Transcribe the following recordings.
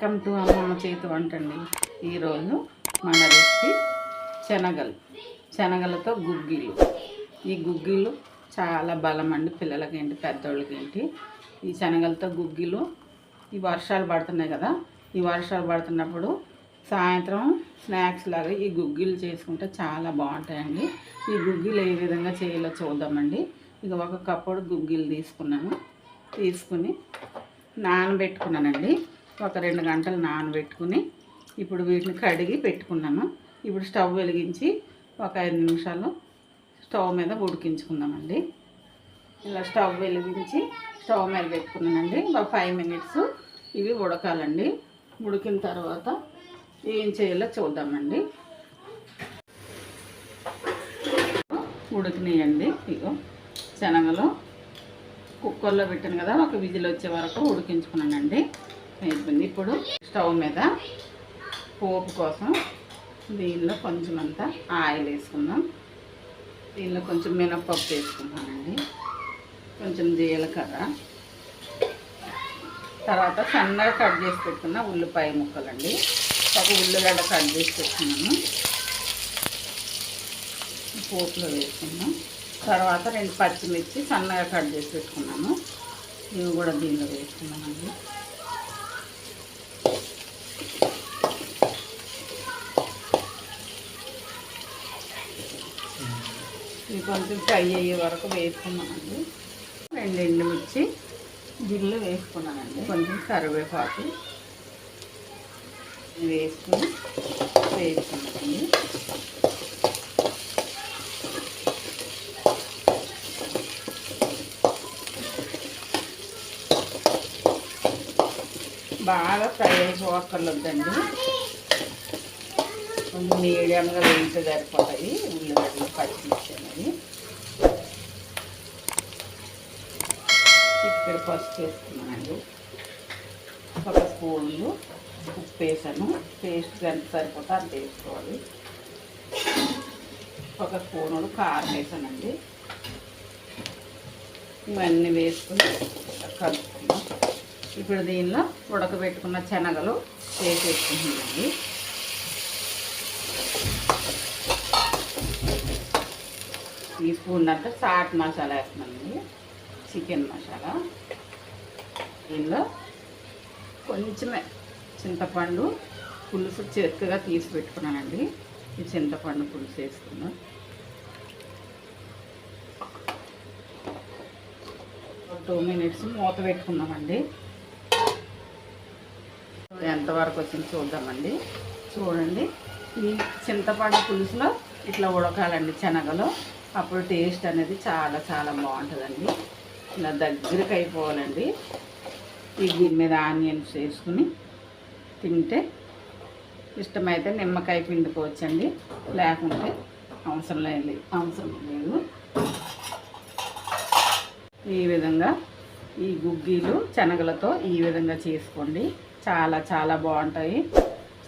Welcome to అమ్మమ్మ చేతి వంట అండి ఈరోజు మన రెసిపీ శనగలు. శనగలతో గుగ్గిలు ఈ గుగ్గిలు చాలా బలం అండి పిల్లలకేంటి పెద్దోళ్ళకేంటి. ఈ శనగలతో గుగ్గిలు ఈ వర్షాలు పడుతున్నాయి కదా. ఈ వర్షాలు పడుతున్నప్పుడు సాయంత్రం స్నాక్స్ లాగా ఈ గుగ్గిలు చేసుకుంటే చాలా బాగుంటాయండి. ఈ గుగ్గిలు ఏ విధంగా చేయాలో చూద్దామండి. ఇక ఒక కప్పుడు గుగ్గిలు తీసుకున్నాను. తీసుకుని నానబెట్టుకున్నానండి. ఒక రెండు గంటలు నానబెట్టుకుని ఇప్పుడు వీటిని కడిగి పెట్టుకున్నాను. ఇప్పుడు స్టవ్ వెలిగించి ఒక ఐదు నిమిషాలు స్టవ్ మీద ఉడికించుకుందామండి. ఇలా స్టవ్ వెలిగించి స్టవ్ మీద పెట్టుకున్నానండి. ఒక ఫైవ్ మినిట్స్ ఇవి ఉడకాలండి. ఉడికిన తర్వాత ఏం చేయాలో చూద్దామండి. ఉడికినాయండి ఇగో శనగలు. కుక్కర్లో పెట్టాను కదా ఒక విజిల్ వచ్చే వరకు ఉడికించుకున్నానండి. అయిపోయింది ఇప్పుడు స్టవ్ మీద పోపు కోసం దీనిలో కొంచెం అంతా ఆయిల్ వేసుకుందాం. దీనిలో కొంచెం మినప్పప్పు వేసుకున్నానండి కొంచెం జీలకర్ర. తర్వాత సన్నగా కట్ చేసి పెట్టుకున్న ఉల్లిపాయ ముక్కలండి. ఒక ఉల్లిగడ్డ కట్ చేసి పెట్టుకున్నాను. పోపులో వేసుకున్నాం తర్వాత రెండు పచ్చిమిర్చి సన్నగా కట్ చేసి పెట్టుకున్నాను. ఇవి కూడా దీనిలో వేసుకున్నామండి ఇవి కొంచెం ఫ్రై అయ్యే వరకు వేసుకున్నామండి రెండు ఎండుమిర్చి గిన్నెలు వేసుకున్నానండి. కొంచెం కరివేపాకు వేసుకుని వేసుకున్నామండి బాగా ఫ్రై అయిపోక్కర్లేదండి కొంచెం మీడియంగా వేయించే సరిపోతాయి. ఉల్లిగడ్డలు పచ్చిమిర్చి అనేది ఇక్కడ పసుపు వేసుకున్నాను. ఒక స్పూన్లు ఉప్పు వేసాను. పేస్ట్ ఎంత సరిపోతే అంత వేసుకోవాలి. ఒక స్పూను కారం వేసానండి. ఇవన్నీ వేసుకుని కలుపుకున్నాం. ఇప్పుడు దీనిలో ఉడకబెట్టుకున్న శనగలు వేసేసుకుంటున్నామండి టీ స్పూన్ అంతా చాట్ మసాలా వేస్తున్నానండి. చికెన్ మసాలా. దీనిలో కొంచెమే చింతపండు పులుసు చెక్కగా తీసి పెట్టుకున్నానండి. ఈ చింతపండు పులుసు వేసుకున్నాం టూ మినిట్స్ మూత పెట్టుకున్నామండి ఎంతవరకు వచ్చింది చూద్దామండి. చూడండి. ఈ చింతపండు పులుసులో ఇట్లా ఉడకాలండి శనగలు. అప్పుడు టేస్ట్ అనేది చాలా చాలా బాగుంటుందండి. ఇలా దగ్గరికి అయిపోవాలండి ఈ దీని మీద ఆనియన్స్ వేసుకుని తింటే ఇష్టమైతే నిమ్మకాయ పిండుకోవచ్చండి. లేకుంటే అవసరం లేదు అవసరం లేదు. ఈ విధంగా ఈ గుగ్గీలు శనగలతో ఈ విధంగా చేసుకోండి. చాలా చాలా బాగుంటాయి.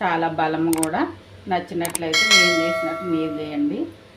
చాలా బలం కూడా. నచ్చినట్లయితే నేను చేసినట్టు మీరు చేయండి.